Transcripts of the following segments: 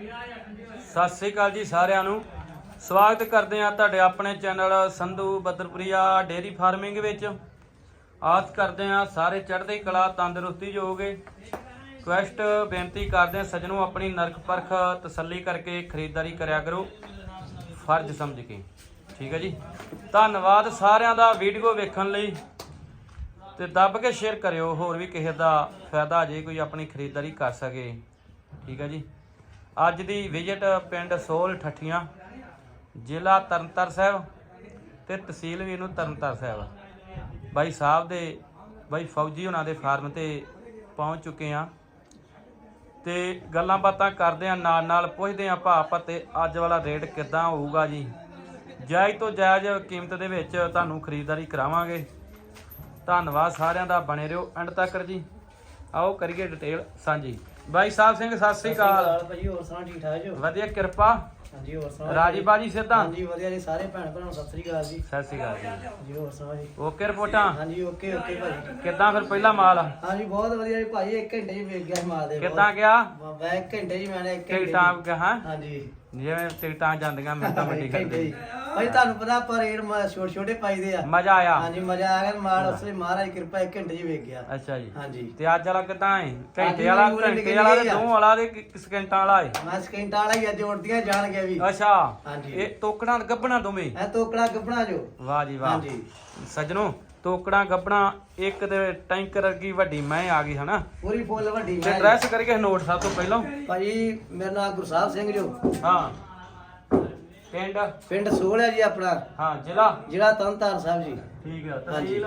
ਸਤਿ ਸ੍ਰੀ ਅਕਾਲ ਜੀ ਸਾਰਿਆਂ ਨੂੰ। ਸਵਾਗਤ ਕਰਦੇ ਆ ਤੁਹਾਡੇ ਆਪਣੇ ਚੈਨਲ ਸੰਧੂ ਬੱਦਰਪ੍ਰਿਆ ਡੇਰੀ ਫਾਰਮਿੰਗ ਵਿੱਚ। ਆਸ ਕਰਦੇ ਆ ਸਾਰੇ ਚੜ੍ਹਦੀ ਕਲਾ ਤੰਦਰੁਸਤੀ ਜੋਗੇ ਕੁਐਸਟ ਬੇਨਤੀ ਕਰਦੇ ਆ ਸੱਜਣੋ ਆਪਣੀ ਨਰਕ ਪਰਖ ਤਸੱਲੀ ਕਰਕੇ ਖਰੀਦਦਾਰੀ ਕਰਿਆ ਕਰੋ। ਫਰਜ਼ ਸਮਝ ਕੇ। ਠੀਕ ਹੈ ਜੀ। ਧੰਨਵਾਦ ਸਾਰਿਆਂ ਦਾ ਵੀਡੀਓ ਵੇਖਣ ਲਈ। ਤੇ ਦੱਬ ਕੇ ਸ਼ੇਅਰ ਕਰਿਓ, ਹੋਰ ਵੀ ਕਿਸੇ ਦਾ ਫਾਇਦਾ ਜੇ ਕੋਈ ਆਪਣੀ ਖਰੀਦਦਾਰੀ ਕਰ ਸਕੇ। ਠੀਕ ਹੈ ਜੀ। ਅੱਜ ਦੀ ਵਿਜ਼ਿਟ ਪਿੰਡ ਸੋਲ ਠੱਠੀਆਂ, ਜ਼ਿਲ੍ਹਾ ਤਰਨਤਾਰਨ ਸਾਹਿਬ ਤੇ ਤਹਿਸੀਲ ਵੀ ਇਹਨੂੰ ਤਰਨਤਾਰਨ ਸਾਹਿਬ ਬਾਈ ਸਾਹਿਬ ਦੇ, ਬਾਈ ਫੌਜੀ ਉਹਨਾਂ ਦੇ ਫਾਰਮ ਤੇ ਪਹੁੰਚ ਚੁੱਕੇ ਆ ਤੇ ਗੱਲਾਂ ਬਾਤਾਂ ਕਰਦੇ ਆ ਨਾਲ ਨਾਲ ਪੁੱਛਦੇ ਆ ਭਾਅ ਪਤੇ ਅੱਜ ਵਾਲਾ ਰੇਟ ਕਿੱਦਾਂ ਹੋਊਗਾ ਜੀ। ਜਾਇਜ਼ ਤੋਂ ਜਾਇਜ਼ ਕੀਮਤ ਦੇ ਵਿੱਚ ਤੁਹਾਨੂੰ ਖਰੀਦਦਾਰੀ ਕਰਾਵਾਂਗੇ। ਧੰਨਵਾਦ ਸਾਰਿਆਂ ਦਾ, ਬਣੇ ਰਹੋ ਐਂਡ ਤੱਕ ਜੀ। ਆਓ ਕਰੀਏ ਡਿਟੇਲ ਸਾਂਝੀ। ਬਾਈ ਸਾਹਿਬ ਸਿੰਘ ਸਤਿ ਸ੍ਰੀ ਅਕਾਲ। ਭਾਜੀ ਹੋਰ ਸੁਣਾ ਠੀਕ ਠਾਕ ਜੋ? ਵਧੀਆ ਕਿਰਪਾ। ਹਾਂਜੀ ਹੋਰ ਸੁਣਾ ਰਾਜੀ ਬਾਜੀ ਸਿੱਧਾ? ਹਾਂਜੀ ਵਧੀਆ ਜੀ ਸਾਰੇ ਭੈਣ ਭਰਾਵਾਂ ਨੂੰ ਸਤਿ ਸ੍ਰੀ ਅਕਾਲ ਜੀ। ਸਤਿ ਸ੍ਰੀ ਅਕਾਲ ਜੀ। ਜੀ ਹੋਰ ਸੁਣਾ ਜੀ? ਓਕੇ ਰਿਪੋਰਟਾਂ? ਹਾਂਜੀ ਓਕੇ ਓਕੇ ਭਾਜੀ। ਕਿੱਦਾਂ ਫਿਰ ਪਹਿਲਾ ਮਾਲ? ਹਾਂਜੀ ਬਹੁਤ ਵਧੀਆ ਜੀ ਭਾਜੀ 1 ਘੰਟੇ ਹੀ ਵੇਖ ਗਿਆ ਮਾਲ ਦੇ ਕਿੱਦਾਂ ਗਿਆ? ਮੈਂ 1 ਘੰਟੇ ਜੀ ਮੈਨੇ 1 ਘੰਟੇ ਟਿਕਟਾਂ ਕਹਾਂ ਹਾਂਜੀ। ਜਿਵੇਂ ਟਿਕਟਾਂ ਜਾਂਦੀਆਂ ਮੈਂ ਤਾਂ ਵੱਡੀ ਇੱਕ ਕਰਦੀ। ਭਾਈ ਤੁਹਾਨੂੰ ਪਤਾ ਪਰ ਰੇਟ ਛੋਟੇ ਛੋਟੇ ਪਾਈਦੇ ਆ। ਮਜ਼ਾ ਆਇਆ। ਹਾਂਜੀ ਮਜ਼ਾ ਆ ਗਿਆ। ਮਾਲ ਉਸੇ ਮਹਾਰਾਜ ਕਿਰਪਾ 1 ਘੰਟੇ ਜੀ ਵੇਖ ਗਿਆ। ਅੱਛਾ ਜੀ। ਹਾਂਜੀ। ਤੇ ਅੱਜ ਵਾਲਾ ਕਿੱਦਾਂ ਹੈ ਘੰਟੇ ਵਾਲਾ ਘੰਟੇ ਵਾਲਾ ਤੇ। ਦੋ ਵਾਲਾ ਤੇ ਸਕਿੰਟਾਂ ਵਾਲਾ ਹੈ ਮੈਂ ਸਕਿੰਟਾਂ ਵਾਲਾ ਹੀ ਅੱਜ ਉੜਦੀਆਂ ਜਾਣ ਗਿਆ ਵੀ। ਅੱਛਾ। ਹਾਂਜੀ। ਇਹ ਤੋਕੜਾਂ ਗੱਬਣਾ ਦੋਵੇਂ? ਐ ਤੋਕੜਾ ਗੱਪਣਾ ਜੋ। ਵਾਹ ਜੀ ਵਾਹ। ਹਾਂਜੀ। ਸੱਜਣੋ ਤੋਕੜਾਂ ਗੱਬਣਾ ਇੱਕ ਦੇ ਟੈਂਕਰ ਵਰਗੀ ਵੱਡੀ ਮੈਂ ਆ ਗਈ ਹਨਾ? ਪੂਰੀ ਫੁੱਲ ਵੱਡੀ ਤੇ ਮੈਂ ਜੀ। ਡਰੈਸ ਕਰਕੇ ਨੋਟ ਸਭ ਤੋਂ ਪਹਿਲਾਂ। ਭਾਜੀ ਮੇਰਾ ਨਾਮ ਗੁਰਸਾਹਿਬ ਸਿੰਘ ਜੋ। ਹਾਂ। ਪਿੰਡ? ਪਿੰਡ ਸੋਲ ਹੈ ਜੀ ਆਪਣਾ। ਹਾਂ ਜ਼ਿਲ੍ਹਾ? ਜ਼ਿਲ੍ਹਾ ਤਰਨਤਾਰਨ ਸਾਹਿਬ ਜੀ। ਠੀਕ ਹੈ ਹਾਂਜੀ। ਤਹਿਸੀਲ?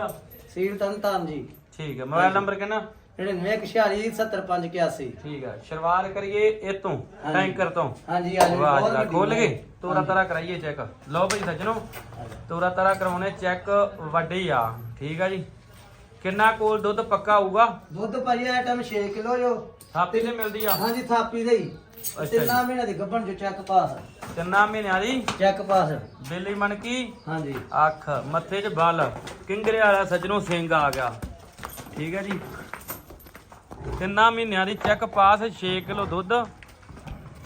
ਸੀਲ ਤਰਨਤਾਰਨ ਜੀ। ਠੀਕ ਹੈ ਮੋਬਾਈਲ ਨੰਬਰ ਕਿੰਨਾ? 9946 ਠੀਕ ਹੈ ਸ਼ੁਰੂਆਤ ਕਰੀਏ ਇਹ ਤੋਂ ਹਾਂਜੀ। ਟੈਂਕਰ ਤੋਂ। ਹਾਂਜੀ ਆ ਜੀ ਵਾਹ ਬਹੁਤ ਜੀ ਵੱਡੀ ਖੋਲ ਮੈਂ। ਗਏ ਤੋਰਾ ਤਰਾ ਕਰਾਈਏ ਚੈੱਕ। ਲਓ ਭਾਈ ਸੱਜਣੋ ਤੋਰਾ ਤਰਾ ਕਰਾਉਣੇ ਚੈੱਕ ਵੱਡੀ ਆ। ਠੀਕ ਆ ਜੀ। ਕਿੰਨਾ ਕੋਲ ਦੁੱਧ ਪੱਕਾ ਹੋਊਗਾ? ਦੁੱਧ ਭਾਜੀ ਆ ਟਾਈਮ 6 ਕਿਲੋ ਜੋ। ਥਾਪੀ ਤੇ ਮਿਲਦੀ ਆ। ਹਾਂਜੀ ਥਾਪੀ ਦੇ ਹੀ। ਅੱਛਾ ਜੀ। ਤਿੰਨਾਂ ਮਹੀਨੇ ਦੀ ਗੱਭਣ ਜੋ ਚੈੱਕ ਪਾਸ। ਤਿੰਨਾਂ ਮਹੀਨਿਆਂ ਦੀ? ਚੈੱਕ ਪਾਸ। ਬਿੱਲੀ ਮਣਕੀ ਹਾਂਜੀ। ਅੱਖ ਮੱਥੇ 'ਚ ਬਲ। ਕਿੰਗਰੇ ਵਾਲਾ ਸੱਜਣੋ ਸਿੰਘ ਆ ਗਿਆ। ਠੀਕ ਹੈ ਜੀ। ਤਿੰਨਾਂ ਮਹੀਨਿਆਂ ਦੀ ਚੈੱਕ ਪਾਸ 6 ਕਿਲੋ ਦੁੱਧ।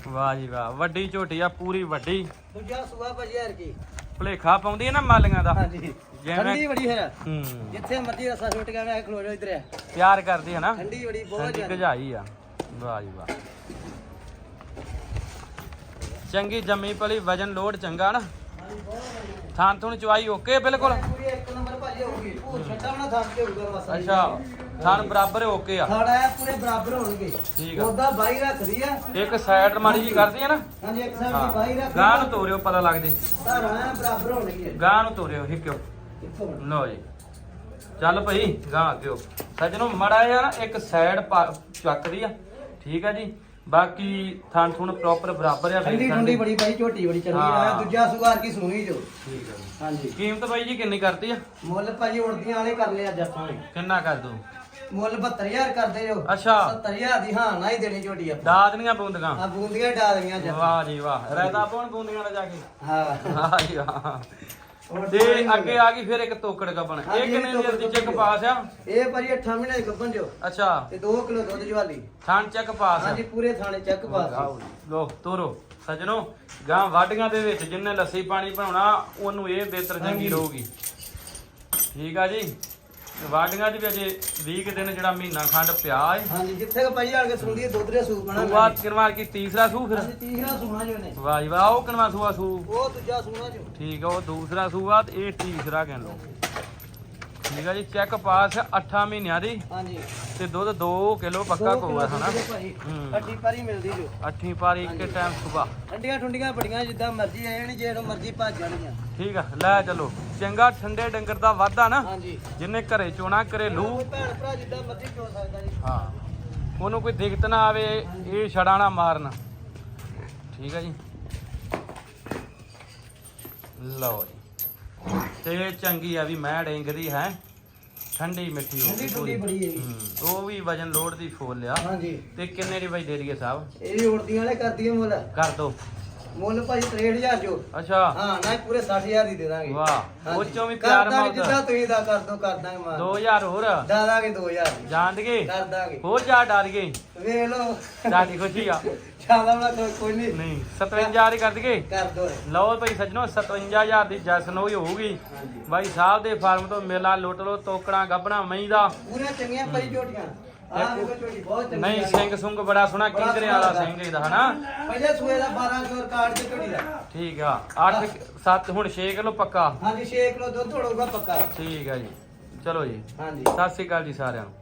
ਵਾਹ ਜੀ ਵਾਹ ਵੱਡੀ ਝੋਟੀ ਆ ਪੂਰੀ ਵੱਡੀ। ਦੂਜਾ ਸੂਆ ਭਾਜੀ ਹਰ ਕੀ? ਭਲੇਖਾ ਪਾਉਂਦੀ ਹੈ ਨਾ ਮਾਲੀਆਂ ਦਾ। ਹਾਂਜੀ। ਠੰਡੀ ਬੜੀ ਹੈ ਹੂੰ। ਜਿੱਥੇ ਮਰਜ਼ੀ ਰਸਾ ਛੁੱਟ ਗਿਆ ਮੈਂ ਖਲੋ ਜਾ ਇਧਰ। ਆ ਪਿਆਰ ਕਰਦੀ ਹੈ ਨਾ। ਠੰਡੀ ਬੜੀ ਬਹੁਤ ਜ਼ਿਆਦਾ। ਗਜਾਈ ਆ। ਵਾਹ ਜੀ ਵਾਹ। ਚੰਗੀ ਜੰਮੀ ਪਲੀ ਵਜਨ ਲੋਡ ਚੰਗਾ ਨਾ। ਥਾਂ ਥੁਣ ਚਵਾਈ ਓਕੇ ਬਿਲਕੁਲ। ਭਾਜੀ ਹੋਊਗੀ। ਉਹ ਛੱਟਾ ਬਣਾ ਥਾਂ ਤੇ ਹੋਊਗਾ ਮਸਾ ਅੱਛਾ ਥਾਂ ਬਰਾਬਰ ਓਕੇ ਆ। ਸਾਡਾ ਇਹ ਪੂਰੇ ਬਰਾਬਰ ਹੋਣਗੇ। ਠੀਕ ਆ। ਉਹਦਾ ਬਾਈ ਰੱਖਦੀ ਆ। ਇੱਕ ਸਾਈਡ ਮਾੜੀ ਜੀ ਕਰਦੀ ਹੈ ਨਾ? ਹਾਂਜੀ ਇੱਕ ਸਾਈਡ ਦੀ ਬਾਈ ਹਾਂ ਰੱਖਦੀ ਗਾਂ ਨੂੰ ਤੋਰਿਓ ਪਤਾ ਲੱਗ ਜੇ। ਧਾਰਾਂ ਐਂ ਬਰਾਬਰ ਹੋਣਗੇ ਗਾਂ ਨੂੰ ਤੋਰਿਓ ਹਿੱਕਿਓ ਇੱਥੋਂ ਲਓ ਜੀ। ਚੱਲ ਭਈ ਗਾਂ ਅੱਗਿਓ ਸੱਜਣੋ ਮੜਾ ਨਾ ਇੱਕ ਸਾਈਡ ਚੱਕਦੀ ਆ। ਠੀਕ ਆ ਜੀ। ਬਾਕੀ ਥਾਂ ਥੁਣ ਪ੍ਰੋਪਰ ਬਰਾਬਰ ਆ ਠੰਡੀ ਠੰਡੀ। ਬੜੀ ਬਾਈ ਝੋਟੀ ਬੜੀ ਚੰਗੀ ਹਾਂ। ਆ ਦੂਜਾ ਸੁਗਾਰ ਕੀ ਸੁਣੀ ਜੋ? ਠੀਕ ਆ ਹਾਂਜੀ। ਕੀਮਤ ਬਾਈ ਜੀ ਕਿੰਨੀ ਕਰਤੀ ਆ? ਮੁੱਲ ਭਾਜੀ ਉੜਦੀਆਂ ਵਾਲੇ ਕਰ ਲਿਆ ਜੱਟਾਂ ਨੇ ਕਿੰਨਾ ਕਰ ਦੂ? ਮੁੱਲ 72000 ਕਰਦੇ ਜੋ ਅੱਛਾ। 70000 ਦੀ ਹਾਂ ਨਾ ਹੀ ਦੇਣੀ ਝੋਟੀ ਆਪਾਂ। ਦਾਦਨੀਆਂ ਬੂੰਦੀਆਂ। ਆ ਬੂੰਦੀਆਂ ਡਾ ਦੇਣੀਆਂ ਜੱਟ ਵਾਹ ਜੀ ਵਾਹ। ਰਾਇਤਾ ਪਾਉਣ ਬੂੰਦੀਆਂ ਨਾਲ ਜਾ ਕੇ? ਹਾਂ। ਵਾਹ ਜੀ ਵਾਹ। ਤੇ ਅੱਗੇ ਆ ਗਈ ਫਿਰ ਇੱਕ ਤੋਕੜ ਗੱਬਣ। ਇਹ ਹਾਂਜੀ, ਕਿੰਨੇ ਤੋਕੜ ਦਿਨ ਦੀ ਚੈੱਕ ਗੱਭਣ। ਪਾਸ ਆ। ਇਹ ਭਾਜੀ 8 ਮਹੀਨੇ ਗੱਭਣ ਜੋ ਅੱਛਾ। ਤੇ 2 ਕਿਲੋ ਦੁੱਧ ਜਵਾਲੀ। ਥਾਂ ਚੈੱਕ ਪਾਸ ਆ। ਹਾਂਜੀ ਪੂਰੇ ਥਾਣੇ ਚੈੱਕ ਪਾਸ ਲੋ ਤੋਰੋ। ਸਜਣੋ ਗਾਂ ਵਾਡੀਆਂ ਦੇ ਵਿੱਚ ਜਿੰਨੇ ਲੱਸੀ ਪਾਣੀ ਬਣਾਉਣਾ ਉਹਨੂੰ ਇਹ ਬਿਹਤਰ ਚੰਗੀ। ਰਹੂਗੀ। ਠੀਕ ਆ ਜੀ? ਵਾਡੀਆਂ 'ਚ ਵੀ ਅਜੇ 20 ਕੁ ਦਿਨ ਜਿਹੜਾ ਮਹੀਨਾ ਖੰਡ ਪਿਆ ਹੈ ਹਾਂਜੀ ਜਿੱਥੇ ਕਿ ਭਾਜੀ ਆਣ ਕੇ ਸੁਣਦੀ ਹੈ ਦੁੱਧ ਦੇ ਸੂਪ ਬਣਾ ਸੂਆ ਕਿਨਵਾਰ ਕੀ ਤੀਸਰਾ ਸੂ ਫਿਰ? ਤੀਸਰਾ ਸੂਣਾ ਜੋ ਨੇ ਵਾਹ ਜੀ ਵਾਹ ਉਹ ਕਿਨਵਾ ਸੂਆ ਸੂ ਉਹ ਦੂਜਾ ਸੂਣਾ ਜੋ। ਠੀਕ ਆ ਉਹ ਦੂਸਰਾ ਸੂਆ ਤੇ ਇਹ ਤੀਸਰਾ ਕਹਿ ਲਓ। ਠੀਕ ਆ ਜੀ ਚੈੱਕ ਪਾਸ 8 ਮਹੀਨਿਆਂ ਦੀ। ਹਾਂਜੀ। ਤੇ ਦੁੱਧ 2 ਕਿਲੋ ਪੱਕਾ ਕੋਗਾ ਹਨਾ ਹੂੰ। ਅੱਡੀ ਪਾਰੀ ਮਿਲਦੀ ਜੋ। ਅੱਠੀਂ ਪਾਰੀ ਇੱਕ ਟਾਈਮ ਸੁਬਾ ਠੰਡੀਆਂ ਠੰਡੀਆਂ ਬੜੀਆਂ ਜਿੱਦਾਂ ਮਰਜ਼ੀ ਆ ਜਾਣ ਜੇ ਮਰਜ਼ੀ ਭੱਜ ਜਾਣਗੀਆਂ। ਠੀਕ ਆ ਲੈ ਚਲੋ। ਚੰਗਾ ਠੰਡੇ ਡੰਗਰ ਦਾ ਵਾਧਾ ਨਾ। ਹਾਂਜੀ। ਜਿੰਨੇ ਘਰੇ ਚੋਣਾ ਘਰੇਲੂ ਕੋਈ ਭੈਣ ਭਰਾ ਜਿੱਦਾਂ ਮਰਜ਼ੀ ਚੋ ਸਕਦਾ ਜੀ। ਹਾਂ। ਉਹਨੂੰ ਕੋਈ ਦਿੱਕਤ ਨਾ ਆਵੇ ਇਹ ਛੜਾ ਨਾ ਮਾਰਨ। ਠੀਕ ਆ ਜੀ। ਲਓ ਜੀ। ਤੇ ਚੰਗੀ ਆ ਵੀ ਮੈਂ ਡੇਂਗਦੀ ਹੈ। ਠੰਡੀ ਮਿੱਠੀ ਹੋ ਠੰਡੀ ਗਈ ਠੰਡੀ ਪੂਰੀ। ਬੜੀ ਹੈ ਜੀ। ਹੂੰ ਉਹ ਵੀ ਵਜਨ ਲੋਡ ਦੀ ਫੋਲ ਲਿਆ ਹਾਂਜੀ। ਤੇ ਕਿੰਨੇ ਦੀ ਬਾਈ ਦੇ ਦਈਏ ਸਾਹਿਬ ਇਹ ਵੀ ਉੜਦੀਆਂ ਵਾਲੇ ਕਰਦੀ ਹੈ ਮੁੱਲ। ਕਰ ਦੋ। ਮੁੱਲ ਭਾਈ 63000 ਜੋ। ਅੱਛਾ। ਹਾਂ ਨਾ ਹੀ ਪੂਰੇ 60000 ਦੀ ਦੇ ਦਾਂਗੇ। ਵਾਹ ਹਾਂਜੀ। ਉਹ ਚੋਂ ਵੀ ਕਰ ਪਿਆਰ ਦਾਂਗੇ ਜਿੱਦਾਂ ਤੁਸੀਂ ਦਾ ਕਰ ਦੋ ਕਰ ਦਾਂਗੇ ਮਾਰ 2000 ਹੋਰ। ਦਾ ਦਾਂਗੇ 2000 ਦੀ। ਜਾਣ ਦਗੇ ਕਰ ਦਾਂਗੇ। ਹੋਰ ਜਾ ਡਰ ਗਏ ਵੇਖ ਲਓ। ਸਾਡੀ ਖੁਸ਼ੀ ਆ। ਜ਼ਿਆਦਾ ਵਾਲਾ ਕੋਈ ਕੋਈ ਨਹੀਂ। ਨਹੀਂ 57000 ਹੀ ਕਰ ਦਗੇ ਕਰ ਦੋ ਲਓ ਭਾਈ ਸੱਜਣੋ 57000 ਦੀ ਜੈਸਨ ਹੋਈ ਹੋਊਗੀ। ਹਾਂਜੀ। ਬਾਈ ਸਾਹਿਬ ਦੇ ਫਾਰਮ ਤੋਂ ਮੇਲਾ ਲੁੱਟ ਲੋ ਤੋਕੜਾਂ ਗੱਬਣਾ ਮਹੀਂ ਦਾ। ਪੂਰੀਆਂ ਚੰਗੀਆਂ ਭਾਈ ਝੋਟੀਆਂ ਨਹੀਂ। ਸਿੰਘ ਸੁੰਗ ਬੜਾ ਸੋਹਣਾ ਕਿੰਗਰੇ ਵਾਲਾ ਸਿੰਘ ਇਹਦਾ ਹਨਾ? ਪਹਿਲੇ ਸੂਏ ਦਾ 12 ਕਿਲੋ ਰਿਕਾਰਡ ਤੇ ਝੋਟੀ ਦਾ। ਠੀਕ ਆ 8 7 ਹੁਣ 6 ਕਿਲੋ ਪੱਕਾ? ਹਾਂਜੀ 6 ਕਿਲੋ ਦੁੱਧ ਹੋਊਗਾ ਪੱਕਾ। ਠੀਕ ਆ ਜੀ। ਚਲੋ ਜੀ। ਹਾਂਜੀ। ਸਤਿ ਸ੍ਰੀ ਅਕਾਲ ਜੀ ਸਾਰਿਆਂ ਨੂੰ।